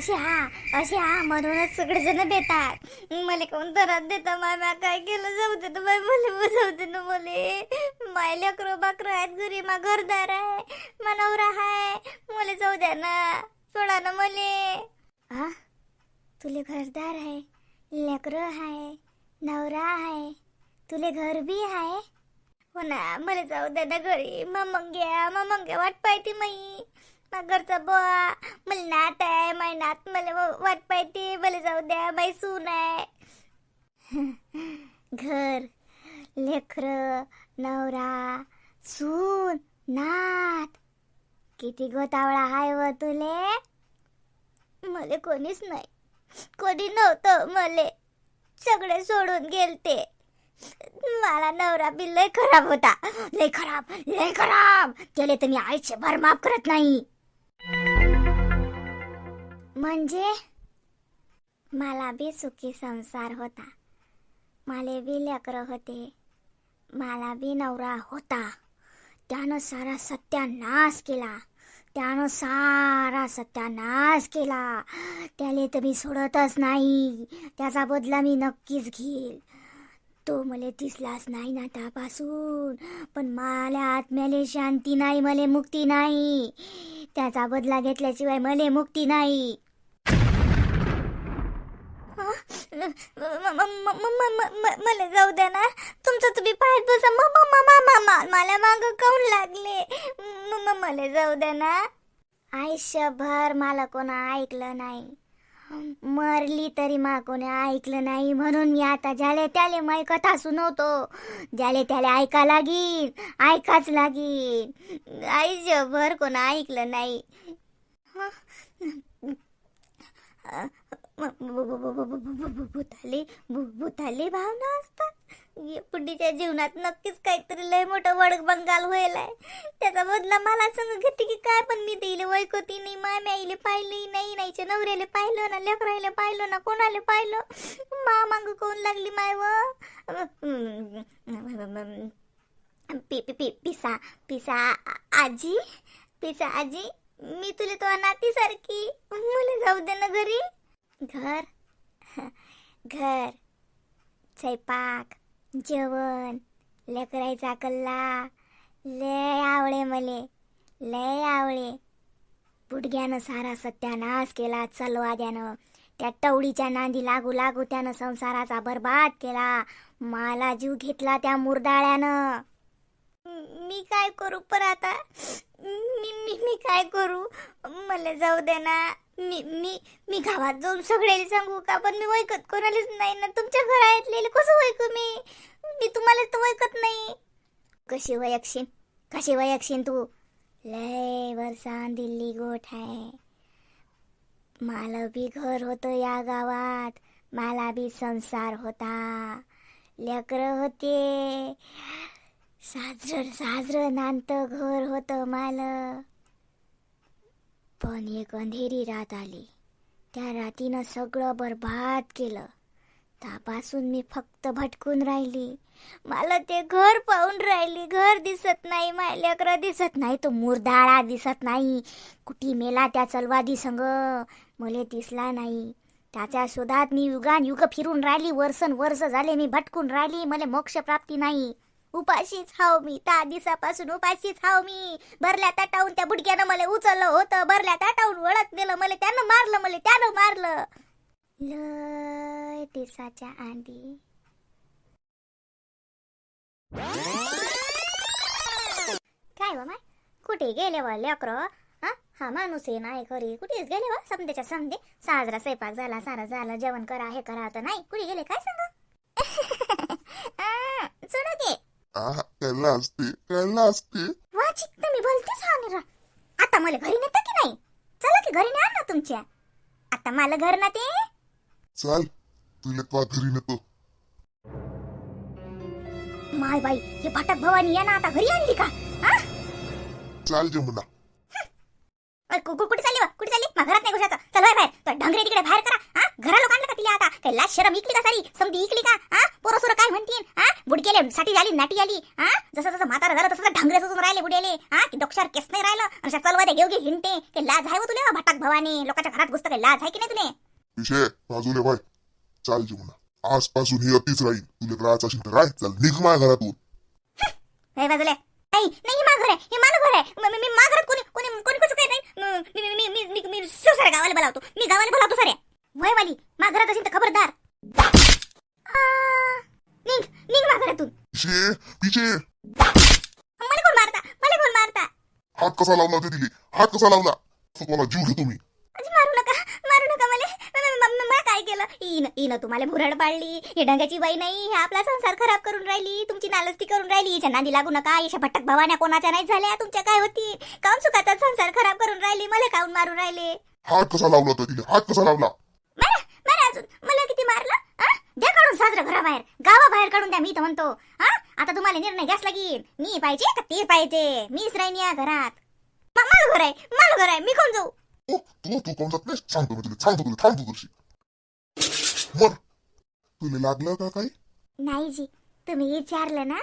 अशी हा अशी हा म्हणूनच सगळेजण देतात मला कोण त्रास देता माय म्या काय केलं? जाऊ दे ना बाई मला बसवते ना मले. माय लेकरं बाकरं आहेत घरी मा घरदार आहे मा नवरा आहे. मला जाऊ द्या ना सोडा ना मले. हा तुले घरदार आहे लेकरं आहे नवरा आहे तुले घर बी आहे? हो ना मला जाऊ द्या ना घरी. मग घ्या मग घ्या वाट पाहिजे मई घरचा बुवा. मला नात आहे माय नात मला वाट पाहिजे मला जाऊ द्या माय सून आहे. घर लेकर नवरा सून नात. किती गोतावळा हाय व तुले. मले कोणीच नाही. कोणी नव्हतं मले. सगळे सोडून गेलते. मला नवरा बी लय खराब होता. लय खराब लय खराब. त्याला तर मी आयुष्यभर माफ करत नाही. म्हणजे? मला बी सुखी संसार होता. मला बी लेकरं होते. मला बी नवरा होता. त्यानं सारा सत्यानाश केला. त्यानं सारा सत्यानाश केला. त्याले तर मी सोडतच नाही. त्याचा बदला मी नक्कीच घेईल. तो मला दिसलाच नाही ना त्यापासून. पण मला आत्म्याले शांती नाही मले मुक्ती नाही. त्याचा बदला घेतल्याशिवाय मले मुक्ती नाही मला जाऊ द्या ना तुमचं तुम्ही पाहत बसा मला माग काऊन लागले मला जाऊ द्या ना आयुष्यभर मला कोणा ऐकलं नाही मरली तरी मा कोणी ऐकलं नाही म्हणून मी आता ज्याले त्याले माई कथा सुनवतो. ज्याले त्याले ऐका लागीन ऐकाच लागीन. आयुष्यभर कोण ऐकलं नाही. भूताले भूताले भावना असतात. पुढीच्या जीवनात नक्कीच काहीतरी लय मोठं वडक बंगाल होईल आहे त्याचा बदला मला संग घेते की काय पण मी तिला वैकोती नाही माम्या आईले पाहिली नाही नाहीच्या नवऱ्याला पाहिलं ना लेकरायला पाहिलं ना कोणाला पाहिलं? मा मांग कोण लागली माय व? पि पि पिसा पिसा आजी पिसा आजी मी तुला तो नातीसारखी. मला जाऊ दे ना घरी. घर घर स्वयंपाक जेवण लेकरायचा कल्ला लय आवळे मले लय आवळे बुडग्यानं सारा सत्यानाश केला चलवाद्यानं. त्या टवळीच्या नांदी लागू लागू त्यानं संसाराचा बर्बाद केला. मला जीव घेतला त्या मुरदाळ्यानं. मी काय करू पर आता? मी मी मी काय करू? मला जाऊ दे ना. मी मी मी गावात जाऊन सगळ्याला सांगू का? पण मी वैकत कोणालाच नाही ना. तुमच्या घरातलेले कसं वैकू मी? मी तुम्हाला तर वैकत नाही. कशी वयक्षीन कशी वयक्षीन तू? लय वरसान दिल्ली गोठ आहे. मला बी घर होतं या गावात. मला बी संसार होता. लेकरं होते. साजरं साजरं नांतं घर होतं मालं. पण एक अंधेरी रात आली. त्या रातीनं सगळं बरबाद केलं. तापासून मी फक्त भटकून राहिली. मला ते घर पाहून राहिली. घर दिसत नाही माय दिसत नाही तो मुरदाळा दिसत नाही. कुठी मेला त्या चलवादी संग? मले दिसला नाही. त्याच्या शोधात मी युगान युग फिरून राहिली. वर्षन वर्ष झाले मी भटकून राहिली. मला मोक्ष प्राप्ती नाही. उपाशीच हाव मी त्या दिवसापासून उपाशीच हाव मी. भरल्या ताटावून त्या बुडक्यानं मला उचललं होतं. भरल्या ताटावून वळत नेलं मला त्यानं मारलं मला त्यानं मारलं. लय दिसाच्या आंधी. काय व माय? कुठे गेले वा लेकर? हा? हा माणूस आहे नाही खरी कुठेच गेले वा समजेच्या समजे? साजरा स्वयंपाक झाला सारा झाला. जेवण करा हे करा तर नाही. कुठे गेले? काय सांगा? चढ दे आहा, असते असते. वा चित्त मी बोलतेच हा निरा. आता मला घरी नेता की नाही? चला की घरी न्या ना तुमच्या. आता मला घर ना ते. चाल तुला घरी नेतो? माय बाई हे भटक भवानी या ना आता घरी आणली का? हा चाल जमुना. अ, कु- कु- कुठे चालली वा कुठे चालली? मा घरात नाही घुसायचं. चल बाहेर बाहेर तो ढंगरे तिकडे बाहेर करा. हा घरा लोकांना तिला आता काय लाज शरम इकली का सारी समधी इकली का हा पोरं सोरं काय म्हणतील हा बुडकेले साठी झाली नाटी आली हा जसं जसं म्हातारा झालं तसं ढंगरे सुचून राहिले बुडेले हा की डोक्षार केस नाही राहिलं आणि चलवा घेऊ घे हिंटे ते लाज आहे हो तुले भटाक भवानी लोकांच्या घरात घुसतं काय लाज आहे की नाही तुले विषय बाजूले बाय चाल जेवणा आजपासून ही अतिच राहील तुला राहायचं असेल तर राह चल निघ माझ्या घरातून हे बाजूला नाही नाही हे माझं घर आहे हे माझं घर आहे म- मी मी घरात कोणी कोणी कोणी कसं काय नाही म- मी मी मी मी मी मी साऱ्या गावाला बोलावतो मी गावाला बोलावतो साऱ्या वय वाली घरात असेल तर खबरदार. निघ निघ घरातून मला कोण मारता? मला कोण मारता? हात कसा लावला होता कसा लावला? स्वतःला जीव घेतो मी. अजी, मारू नका मारू नका मला. म- म- म- मला काय केलं? इन इन तुम्हाला भुरड पाडली. ही ढंगाची बाई नाही. हे आपला संसार खराब करून राहिली. तुमची नालस्ती करून राहिली. हिच्या नादी लागू नका. याच्या भटक भावाने कोणाच्या नाही झाल्या. तुमच्या काय होती काऊन सुखाचा संसार खराब करून राहिली? मला काऊन मारून राहिले? हात कसा लावला तिले हात कसा लावला मारा मारा अजून मला किती मारलं आ? द्या काढून साजरं घराबाहेर. गावाबाहेर काढून द्या मी तर म्हणतो. हा? आता तुम्हाला निर्णय घ्यास लागेल मी पाहिजे का ते पाहिजे? मीच राहीन या घरात. मा- माझं घर आहे माझं घर आहे मी कोण जाऊ? तू तू कोण जात नाही सांगतो मी तुला सांगतो तुला थांबतो तुझी मर. तुला लागलं का काही? नाही जी तुम्ही विचारलं ना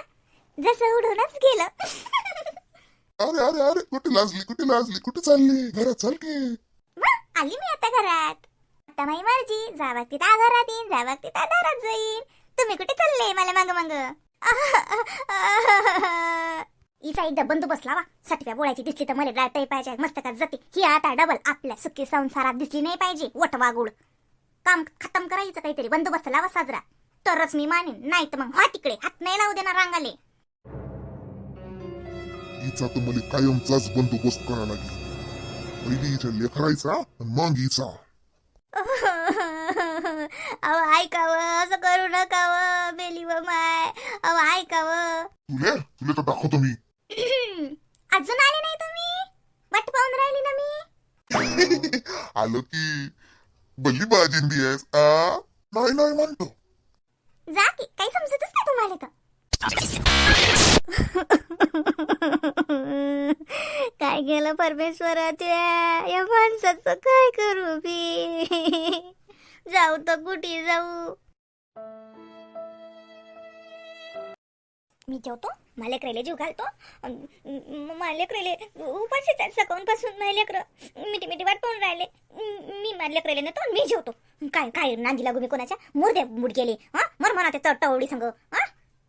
जसं उडूनच गेलं. अरे अरे अरे कुठे लाजली कुठे लाजली कुठे चालली? घरात चाल की. आली मी आता घरात. आता माई मर्जी. जावा ता घरात येईन जावा ता दारात जाईन. तुम्ही कुठे चालले मला माग मग? इचा एकदा बंदोबस्त लावा. सटव्या बोळायची दिसली तर मला डाळताही पाहिजे. मस्तकात जाते. ही आता डबल आपल्या सुखी संसारात दिसली नाही पाहिजे. वटवा गुड काम खतम करायचं काहीतरी. बंदोबस्त लावा साजरा. तरच मी मानेन. नाही तर मग हा तिकडे. हात नाही लावू देणार रांगाले. हिचा तर मला कायमचाच बंदोबस्त करा लागेल. पहिली हिच्या लेखरायचा मग हिचा अहो ऐकावं असं करू नकावं बेली व माय. अहो ऐकावं. तुले? तुले तर दाखवतो मी. अजून आले नाही तुम्ही? वाट पाहून राहिली ना मी? आलो की. बल्ली बाजिंदी आहेस आ? नाही नाही म्हणतो. जा की काही समजतच नाही तुम्हाला तर काय गेलं परमेश्वराच्या या माणसाचं काय करू मी जाऊ तर कुठे जाऊ? मी जेवतो मालेकरेले जीव घालतो. मालेकरेले उपाशीच आहेत सकाळपासून मालेकर मिठी मिठी वाट पाहून राहिले. म- मी मालेकरेले तोंड मी जेवतो. काय काय नांदी लागू मी कोणाच्या? मुर्दे मुड गेले हा? मर म्हणा ते टवडी संग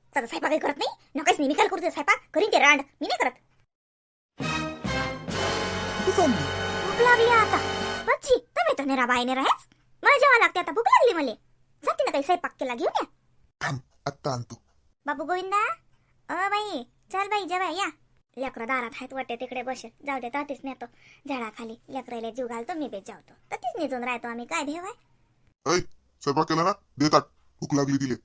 हा त्याचा स्वयंपाक काही करत नाही. नकाच नाही मी काय करतो स्वयंपाक करीन ते रांड. मी नाही करत. कुठे चालली भूक लागली आता. बच्ची तुम्ही तर नेरा बाईने राहेस मला जेव्हा लागते आता. भूक लागली मला. जाते ना काही स्वयंपाक केला घेऊन या. थांब आत्ता आणतो. बाबू गोविंदा? अ बाई चल बाई जेवाय या. लेकरं दारात आहेत वाटे तिकडे बस. जाऊ दे तातीच नेतो. झाडाखाली लेकराला जीव घालतो मी बेच जावतो. ततीच निजून राहतो आम्ही. काय भेवाय ऐ स्वयंपाक केला ना? देतात. भूक लागली तिले.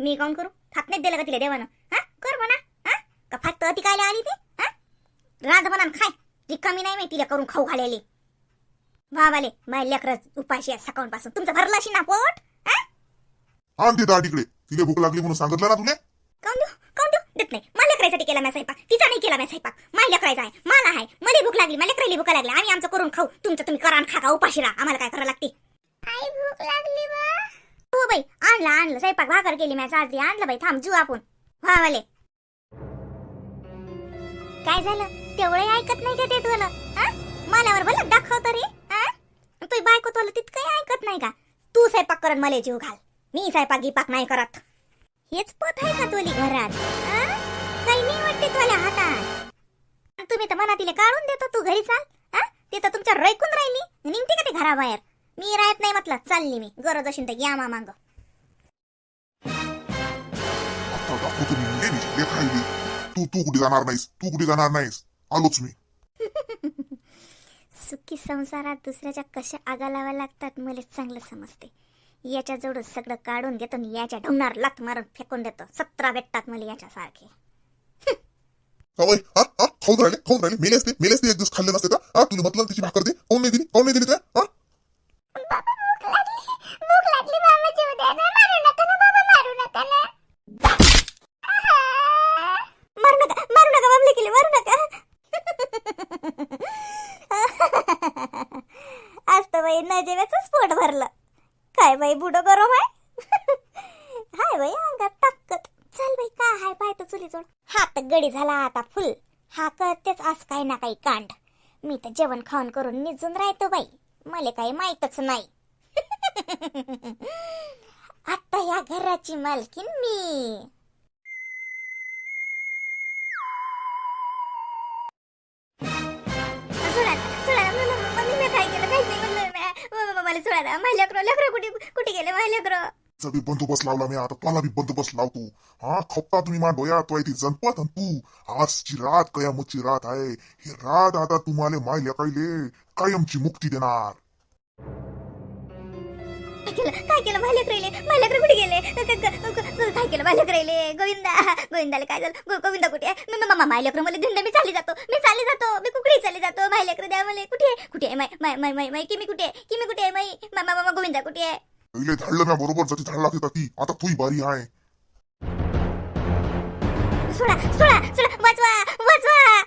मी कोण करू? नाही दिलं का तिला देवानं? हा? कर म्हणा. हा? का फक्त अति कायला आली ती? हा? रांध म्हणा न खाय. रिकामी नाही माहिती तिला करून खाऊ घालेली. वावाले माय लेकर उपाशी आहे सकाळपासून. तुमचं भरलं अशी ना पोट? हा? आण ते दाट इकडे. तिले भूक लागली म्हणून सांगितलं ना तुले? काऊन देऊ? काऊन देऊ? देत नाही. मला लेकरायसाठी केला मी स्वयंपाक. तिचा नाही केला मी स्वयंपाक. माझ्या लेकरायचा आहे. मला आहे. मला भूक लागली. मला लेकरायला भूक लागली. आम्ही आमचं करून खाऊ. तुमचं तुम्ही करा आणि खा का उपाशी राहा. आम्हाला काय करावं लागते? आई भूक लागली बा. हो बाई आणलं आणलं. स्वयंपाक भाकर केली मॅच आज आणलं बाई थांब जू आपण. हा वाले काय झालं? तेवढे ऐकत नाही का ते तुला हा मनावर भलं दाखव रे तू बायको तुला तितकंही ऐकत नाही का? तू स्वयंपाक करत मला जीव घाल. मी स्वयंपाक गिपाक नाही करत. हेच पत आहे का तुली घरात? काही नाही वाटते तुला हातात. तुम्ही तर मना तिला काढून देतो तू घरी चाल. ते तर तुमच्या रैकून राहिली. निघते का ते घराबाहेर? मी राहत नाही म्हटलं. चालली मी. गरज असेल तर या मामांग. आता दाखवतो मी तू तू कुठे जाणार नाहीस? तू कुठे जाणार नाहीस? आलोच मी. सुखी संसारात दुसऱ्याच्या कशा आगा लावा लागतात मला चांगलं समजते. याच्या जवळ सगळं काढून घेतो आणि याच्या ढोंगणार लात मारून फेकून देतो. सतरा भेटतात मला सवय हा हा खाऊन राहिले खाऊन राहिले. मेले असते मेले असते एक दिवस खाल्ले नसते का? हा तुला म्हटलं तिची भाकर दे. काऊन नाही दिली? काऊन नाही दिली त्या हा? पोट भरलं काय बाई बुडो करो आहे हाय बाई अंगात ताकद चल बाई का हाय पाय तर चुली जोड हात गडी झाला आता फुल हा करतेच आज काही ना काही कांड मी तर जेवण खाऊन करून निजून राहतो बाई मला काही माहीतच नाही. आता या घराची मालकीन मी. मला सोडा माझ्या लेकरं लेकरं कुठे कुठे गेले? माझ्या लेकरं बी बंदोबस्त लावला मी आता तुला बी बंदोबस्त लावतो. हा खपता तुम्ही मा डोया तो ती जनपत आणि तू. आजची रात कयामतची रात आहे. हे रात आता तुम्हाला माय लेकायले कायमची मुक्ती देणार. काय केलं? काय केलं? राहिले. माझ्या कुठे गेले? काय केलं? माझ्या राहिले. गोविंदा गोविंदाला काय झालं? गोविंदा कुठे आहे? मी मामा म- माझ्या मला मी चालली जातो. मी चालली जातो. मी कुकडे चालली जातो. माझ्या लेकर द्या मला कुठे कुठे आहे? माय माय माय माय माय मी कुठे की किमी कुठे आहे? माई मामा मामा गोविंदा कुठे आहे? पहिले धाडलं म्या बरोबर जाती धाडला की ती आता तुही बारी आहे. सोडा सोडा सोडा वाचवा वाचवा.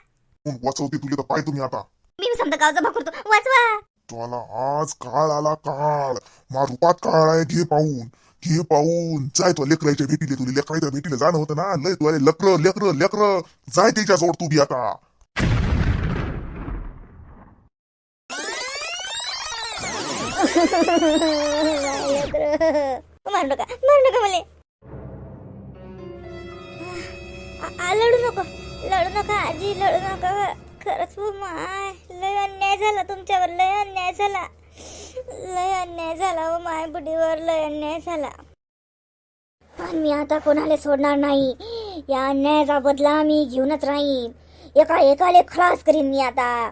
कोण वाचवते तुले तर पाय तुम्ही आता. मी समजा गाव जमा करतो वाचवा. तुम्हाला आज काळ आला काळ. मा रूपात काळ आहे घे पाहून घे पाहून. जाय तो लेकराच्या भेटीले तुला लेकराच्या भेटीले जाणं होतं ना. लय तुला लेकर लेकर लेकर. जाय त्याच्या जोड तू बी आता. मारू नका मारू नका मला. आ- लढू नको लढू नका आजी लढू नका. खरंच माय लय अन्याय झाला तुमच्यावर लय अन्याय झाला. लय अन्याय झाला व माय बुडीवर लय अन्याय झाला. पण मी आता कोणाला सोडणार नाही. या अन्यायाचा बदला मी घेऊनच राहीन. एका एकाले खलास करीन मी आता.